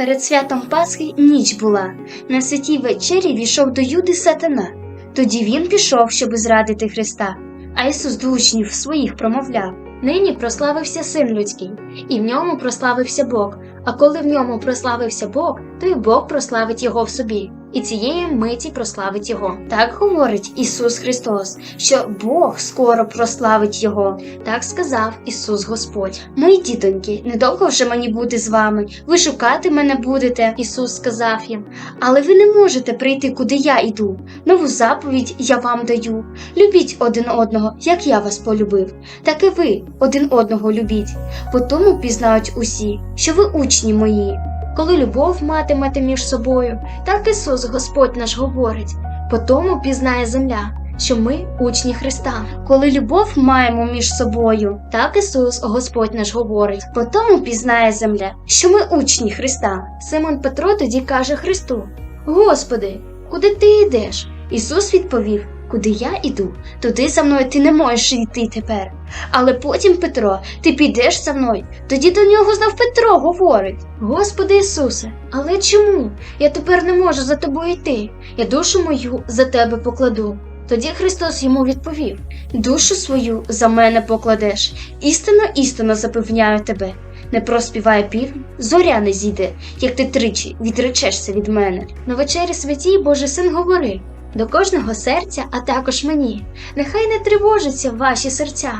Перед святом Пасхи ніч була. На святій вечері війшов до Юди сатана. Тоді він пішов, щоби зрадити Христа. А Ісус до учнів своїх промовляв: Нині прославився син людський, і в ньому прославився Бог. А коли в ньому прославився Бог, то й Бог прославить його в собі, і цієї миті прославить його. Так говорить Ісус Христос, що Бог скоро прославить його. Так сказав Ісус Господь. Мої дітоньки, недовго вже мені бути з вами. Ви шукати мене будете, Ісус сказав їм. Але ви не можете прийти, куди я йду. Нову заповідь я вам даю. Любіть один одного, як я вас полюбив. Так і ви один одного любіть. По тому пізнають усі, що ви учні мої. Коли любов матимете між собою, так Ісус Господь наш говорить. По тому пізнає земля, що ми учні Христа. Коли любов маємо між собою, так Ісус Господь наш говорить. По тому пізнає земля, що ми учні Христа. Симон Петро тоді каже Христу: Господи, куди ти йдеш? Ісус відповів: Куди я іду, туди за мною ти не можеш йти тепер. Але потім, Петро, ти підеш за мною. Тоді до нього знов Петро говорить: Господи Ісусе, але чому? Я тепер не можу за тобою йти. Я душу мою за тебе покладу. Тоді Христос йому відповів: Душу свою за мене покладеш. Істинно, істинно запевняю тебе. Не проспіває півень, зоря не зійде, як ти тричі відречешся від мене. На вечері святій Божий син говорив до кожного серця, а також мені. Нехай не тривожаться ваші серця.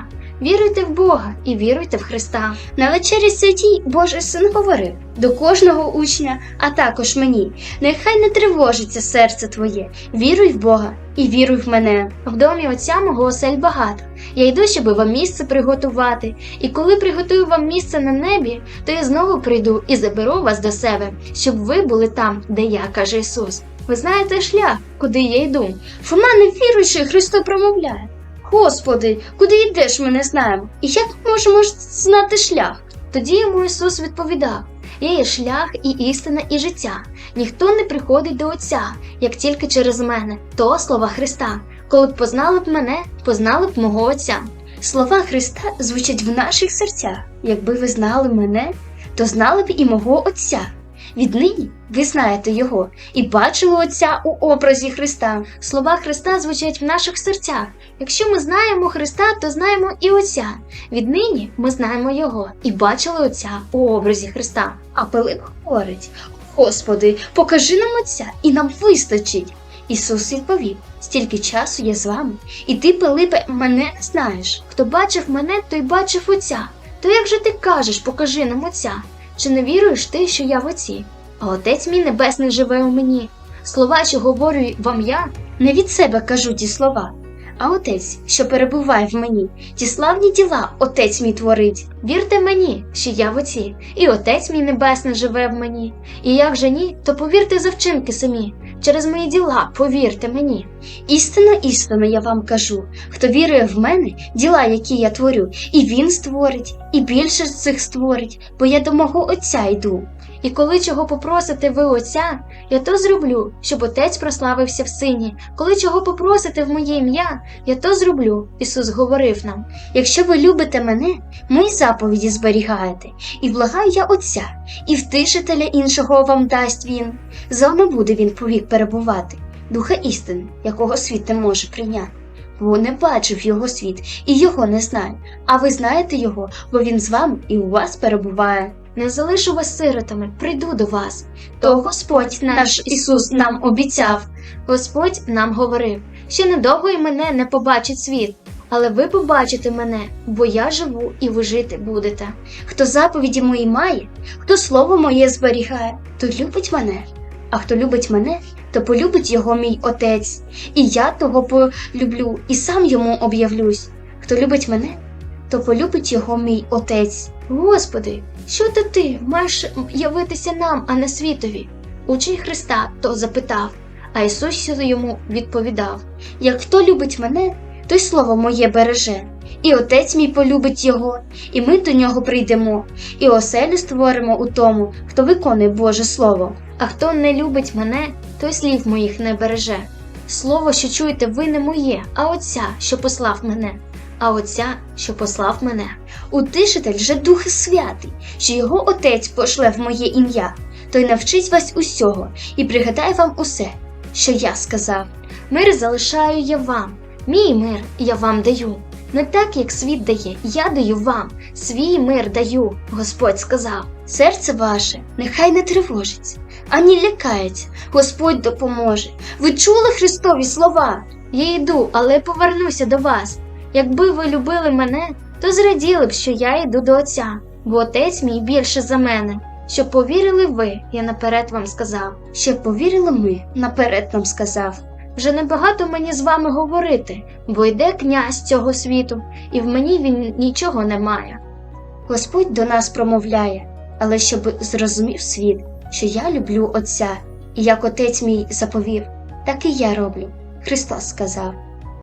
Віруйте в Бога і віруйте в Христа. На вечері святій Божий син говорив до кожного учня, а також мені. Нехай не тривожиться серце твоє. Віруй в Бога і віруй в мене. В домі отця мого осель багато. Я йду, щоб вам місце приготувати. І коли приготую вам місце на небі, то я знову прийду і заберу вас до себе, щоб ви були там, де я, каже Ісус. Ви знаєте шлях, куди я йду. Фома невіруючий Христо промовляє. Господи, куди йдеш, ми не знаємо. І як можемо знати шлях? Тоді йому Ісус відповідав: Я є шлях і істина, і життя. Ніхто не приходить до Отця, як тільки через мене, то слова Христа. Коли б познали б мене, познали б мого Отця. Слова Христа звучать в наших серцях. Якби ви знали мене, то знали б і мого Отця. Віднині ви знаєте Його і бачили Отця у образі Христа. Слова Христа звучать в наших серцях. Якщо ми знаємо Христа, то знаємо і Отця. Віднині ми знаємо Його і бачили Отця у образі Христа. А Пилип говорить: Господи, покажи нам Отця, і нам вистачить. Ісус відповів: стільки часу я з вами, і ти, Пилипе, мене не знаєш. Хто бачив мене, той бачив Отця. То як же ти кажеш, покажи нам Отця? Чи не віруєш ти, що я в Отці? А Отець мій Небесний живе у мені. Слова, що говорю вам я, не від себе кажу ті слова, а Отець, що перебуває в мені, ті славні діла Отець мій творить. Вірте мені, що я в Отці, і Отець мій Небесний живе в мені. І як же ні, то повірте за вчинки самі. Через мої діла повірте мені. Істинно, істинно я вам кажу, хто вірує в мене, діла, які я творю, і він створить, і більше з цих створить, бо я до мого Отця йду. І коли чого попросите ви Отця, я то зроблю, щоб Отець прославився в сині. Коли чого попросите в моє ім'я, я то зроблю. Ісус говорив нам: якщо ви любите мене, мої заповіді зберігаєте, і благаю я Отця, і втишителя іншого вам дасть він. З вами буде він повік перебувати, духа істини, якого світ не може прийняти. Бо не бачив його світ і його не знає. А ви знаєте його, бо він з вами і у вас перебуває. Не залишу вас сиротами, прийду до вас. То Господь наш Ісус нам обіцяв. Господь нам говорив, що недовго й мене не побачить світ, але ви побачите мене, бо я живу і ви жити будете. Хто заповіді мої має, хто слово моє зберігає, то любить мене. А хто любить мене, то полюбить його мій отець, і я того полюблю, і сам йому об'явлюсь. Хто любить мене, то полюбить його мій отець. Господи, що то ти маєш явитися нам, а не світові? Учень Христа то запитав, а Ісус йому відповідав: Як хто любить мене, той слово моє береже, і отець мій полюбить його, і ми до нього прийдемо, і оселю створимо у тому, хто виконує Боже Слово. А хто не любить мене, той слів моїх не береже. Слово, що чуєте, ви не моє, а Отця, що послав мене, а Отця, що послав мене. Утишитель же Дух Святий, що його Отець пошле в моє ім'я. той навчить вас усього і пригадає вам усе, що я сказав. Мир залишаю я вам, мій мир я вам даю. Не так, як світ дає, я даю вам, свій мир даю, Господь сказав. Серце ваше нехай не тривожиться, ані лякається, Господь допоможе. Ви чули Христові слова? Я йду, але повернуся до вас. Якби ви любили мене, то зраділи б, що я йду до Отця, бо Отець мій більше за мене. Щоб повірили ви, я наперед вам сказав. Щоб повірили ми, наперед нам сказав. Вже небагато мені з вами говорити, бо йде князь цього світу, і в мені він нічого не має. Господь до нас промовляє, але щоб зрозумів світ, що я люблю Отця, і як Отець мій заповів, так і я роблю. Христос сказав.